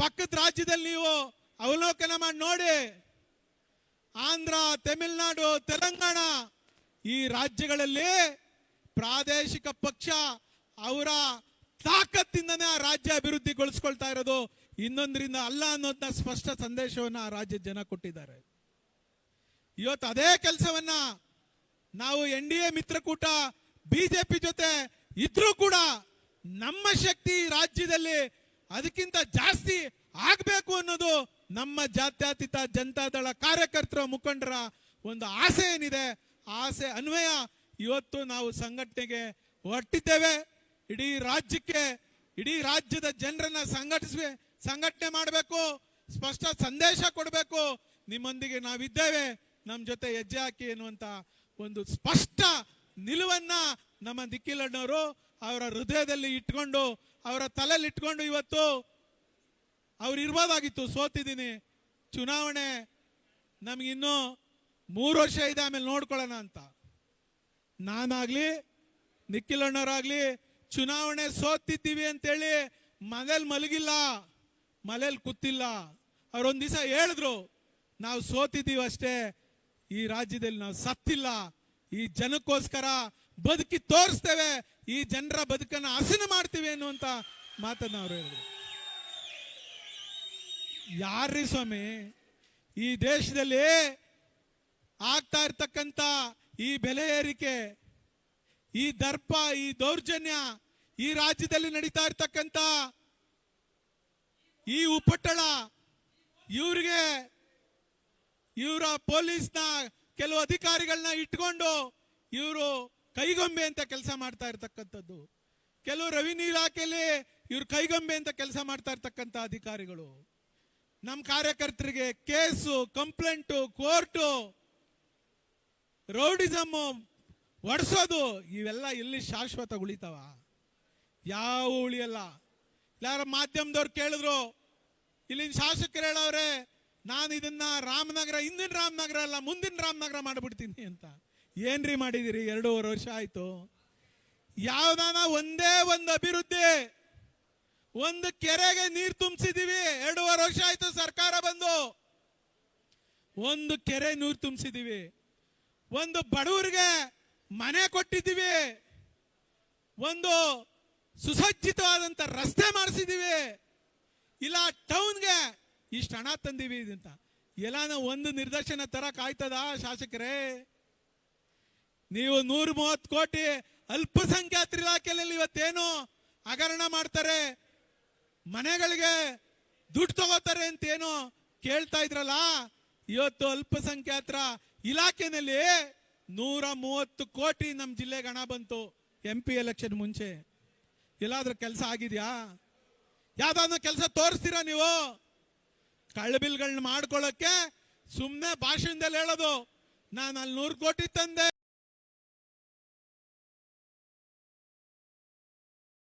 ಪಕ್ಕದ ರಾಜ್ಯದಲ್ಲಿ ನೀವು ಅವಲೋಕನ ಮಾಡಿ ನೋಡಿ. ಆಂಧ್ರ, ತಮಿಳುನಾಡು, ತೆಲಂಗಾಣ ಈ ರಾಜ್ಯಗಳಲ್ಲಿ ಪ್ರಾದೇಶಿಕ ಪಕ್ಷ ಅವರ ತಾಕತ್ತಿಂದನೇ ಆ ರಾಜ್ಯ ಅಭಿವೃದ್ಧಿಗೊಳಿಸ್ಕೊಳ್ತಾ ಇರೋದು ಇನ್ನೊಂದರಿಂದ ಅಲ್ಲ ಅನ್ನೋದನ್ನ ಸ್ಪಷ್ಟ ಸಂದೇಶವನ್ನ ಆ ರಾಜ್ಯದ ಜನ ಕೊಟ್ಟಿದ್ದಾರೆ. ಇವತ್ತು ಅದೇ ಕೆಲಸವನ್ನ ನಾವು ಎನ್ ಡಿ ಎ ಮಿತ್ರಕೂಟ ಬಿಜೆಪಿ ಜೊತೆ ಇದ್ರೂ ಕೂಡ ನಮ್ಮ ಶಕ್ತಿ ರಾಜ್ಯದಲ್ಲಿ ಅದಕ್ಕಿಂತ ಜಾಸ್ತಿ ಆಗಬೇಕು ಅನ್ನೋದು ನಮ್ಮ ಜಾತ್ಯತೀತ ಜನತಾದಳ ಕಾರ್ಯಕರ್ತರ ಮುಖಂಡರ ಒಂದು ಆಸೆ ಏನಿದೆ ಆಸೆ ಅನ್ವಯ. ಇವತ್ತು ನಾವು ಸಂಘಟನೆಗೆ ಹೊರಟಿದ್ದೇವೆ. ಇಡೀ ರಾಜ್ಯಕ್ಕೆ, ಇಡೀ ರಾಜ್ಯದ ಜನರನ್ನ ಸಂಘಟಿಸಿ ಸಂಘಟನೆ ಮಾಡಬೇಕು, ಸ್ಪಷ್ಟ ಸಂದೇಶ ಕೊಡಬೇಕು. ನಿಮ್ಮೊಂದಿಗೆ ನಾವಿದ್ದೇವೆ. ನಮ್ಮ ಜೊತೆ ಹೆಜ್ಜೆ ಹಾಕಿ ಎನ್ನುವಂತ ಒಂದು ಸ್ಪಷ್ಟ ನಿಲುವನ್ನ ನಮ್ಮ ನಿಖಿಲಣ್ಣವರು ಅವರ ಹೃದಯದಲ್ಲಿ ಇಟ್ಕೊಂಡು, ಅವರ ತಲೆಯಲ್ಲಿ ಇಟ್ಕೊಂಡು ಇವತ್ತು ಅವ್ರು ಇರ್ಬೋದಾಗಿತ್ತು. ಸೋತಿದ್ದೀನಿ. ಚುನಾವಣೆ ನಮಗಿನ್ನೂ ಮೂರು ವರ್ಷ ಇದೆ ಆಮೇಲೆ ನೋಡ್ಕೊಳ್ಳೋಣ ಅಂತ. ನಾನಾಗ್ಲಿ, ನಿಖಿಲ್ ಅಣ್ಣವರಾಗ್ಲಿ ಚುನಾವಣೆ ಸೋತಿದ್ದೀವಿ ಅಂತೇಳಿ ಮನೇಲಿ ಮಲಗಿಲ್ಲ, ಮನೇಲಿ ಕೂತಿಲ್ಲ. ಅವ್ರೊಂದು ದಿವಸ ಹೇಳಿದ್ರು, ನಾವು ಸೋತಿದ್ದೀವಿ ಅಷ್ಟೇ, ಈ ರಾಜ್ಯದಲ್ಲಿ ನಾವು ಸತ್ತಿಲ್ಲ. ಈ ಜನಕ್ಕೋಸ್ಕರ ಬದುಕಿ ತೋರಿಸ್ತೇವೆ ಈ ಜನರ ಬದುಕನ್ನು ಹಸನ ಮಾಡ್ತೀವಿ ಅನ್ನುವಂತ ಮಾತನ್ನ ಅವರು ಹೇಳಿದ್ರು. ಯಾರ್ರಿ ಸ್ವಾಮಿ? ಈ ದೇಶದಲ್ಲಿ ಆಗ್ತಾ ಇರ್ತಕ್ಕಂಥ ಈ ಬೆಲೆ ಏರಿಕೆ, ಈ ದರ್ಪ, ಈ ದೌರ್ಜನ್ಯ, ಈ ರಾಜ್ಯದಲ್ಲಿ ನಡೀತಾ ಇರ್ತಕ್ಕಂಥ ಈ ಉಪಟಳ, ಇವ್ರಿಗೆ ಇವರ ಪೊಲೀಸ್ನ ಕೆಲವು ಅಧಿಕಾರಿಗಳನ್ನ ಇಟ್ಕೊಂಡು ಇವರು ಕೈಗೊಂಬೆ ಅಂತ ಕೆಲಸ ಮಾಡ್ತಾ ಇರ್ತಕ್ಕಂಥದ್ದು. ಕೆಲವು ರೆವಿನ್ಯೂ ಇಲಾಖೆಯಲ್ಲಿ ಇವ್ರು ಕೈಗೊಂಬೆ ಅಂತ ಕೆಲಸ ಮಾಡ್ತಾ ಇರ್ತಕ್ಕಂಥ ಅಧಿಕಾರಿಗಳು. ನಮ್ಮ ಕಾರ್ಯಕರ್ತರಿಗೆ ಕೇಸು, ಕಂಪ್ಲೇಂಟು, ಕೋರ್ಟು ರೌಡಿಸಮ್ ಒಡಿಸೋದು, ಇವೆಲ್ಲ ಎಲ್ಲಿ ಶಾಶ್ವತ ಉಳಿತಾವ ಯಾವ ಉಳಿಯಲ್ಲ. ಯಾರ ಮಾಧ್ಯಮದವ್ರು ಕೇಳಿದ್ರು, ಇಲ್ಲಿನ ಶಾಸಕರು ಹೇಳವ್ರೆ, ನಾನು ಇದನ್ನ ರಾಮನಗರ, ಹಿಂದಿನ ರಾಮನಗರ ಅಲ್ಲ, ಮುಂದಿನ ರಾಮನಗರ ಮಾಡಿಬಿಡ್ತೀನಿ ಅಂತ. ಏನ್ರಿ ಮಾಡಿದಿರಿ? ಎರಡೂವರೆ ವರ್ಷ ಆಯ್ತು. ಯಾವ್ದಾನ ಒಂದೇ ಒಂದು ಅಭಿವೃದ್ಧಿ, ಒಂದು ಕೆರೆಗೆ ನೀರು ತುಂಬಿಸಿದೀವಿ. ಎರಡೂವರೆ ವರ್ಷ ಆಯ್ತು ಸರ್ಕಾರ ಬಂದು. ಒಂದು ಕೆರೆ ನೀರು ತುಂಬಿಸಿದೀವಿ. ಒಂದು ಬಡವರಿಗೆ ಮನೆ ಕೊಟ್ಟಿದ್ದೀವಿ. ಒಂದು ಸುಸಜ್ಜಿತವಾದಂತ ರಸ್ತೆ ಮಾಡಿಸಿದೀವಿ. ಇಲ್ಲ, ಟೌನ್ಗೆ ಇಷ್ಟು ಹಣ ತಂದೀವಿ ಇದಂತ ಎಲ್ಲಾನ ಒಂದು ನಿರ್ದೇಶನ ತರಕ್ ಆಯ್ತದ ಶಾಸಕರೇ? ನೀವು ನೂರ ಮೂವತ್ತು ಕೋಟಿ ಅಲ್ಪಸಂಖ್ಯಾತರ ಇಲಾಖೆಯಲ್ಲಿ ಇವತ್ತೇನು ಹಗರಣ ಮಾಡ್ತಾರೆ, ಮನೆಗಳಿಗೆ ದುಡ್ಡು ತಗೋತಾರೆ ಅಂತ ಏನು ಕೇಳ್ತಾ ಇದ್ರಲ್ಲ? ಇವತ್ತು ಅಲ್ಪಸಂಖ್ಯಾತರ ಇಲಾಖೆನಲ್ಲಿ ನೂರ ಮೂವತ್ತು ಕೋಟಿ ನಮ್ಮ ಜಿಲ್ಲೆಗೆ ಹಣ ಬಂತು ಎಂ ಪಿ ಎಲೆಕ್ಷನ್ ಮುಂಚೆ. ಎಲ್ಲಾದ್ರೂ ಕೆಲಸ ಆಗಿದ್ಯಾ? ಯಾವ್ದಾದ್ರು ಕೆಲಸ ತೋರಿಸ್ತೀರಾ ನೀವು? ಕಳ್ಳಬಿಲ್ಗಳನ್ನ ಮಾಡ್ಕೊಳ್ಳೋಕ್ಕೆ ಸುಮ್ಮನೆ ಭಾಷಣದಲ್ಲಿ ಹೇಳೋದು, ನಾನು ಅಲ್ಲಿ ನೂರು ಕೋಟಿ ತಂದೆ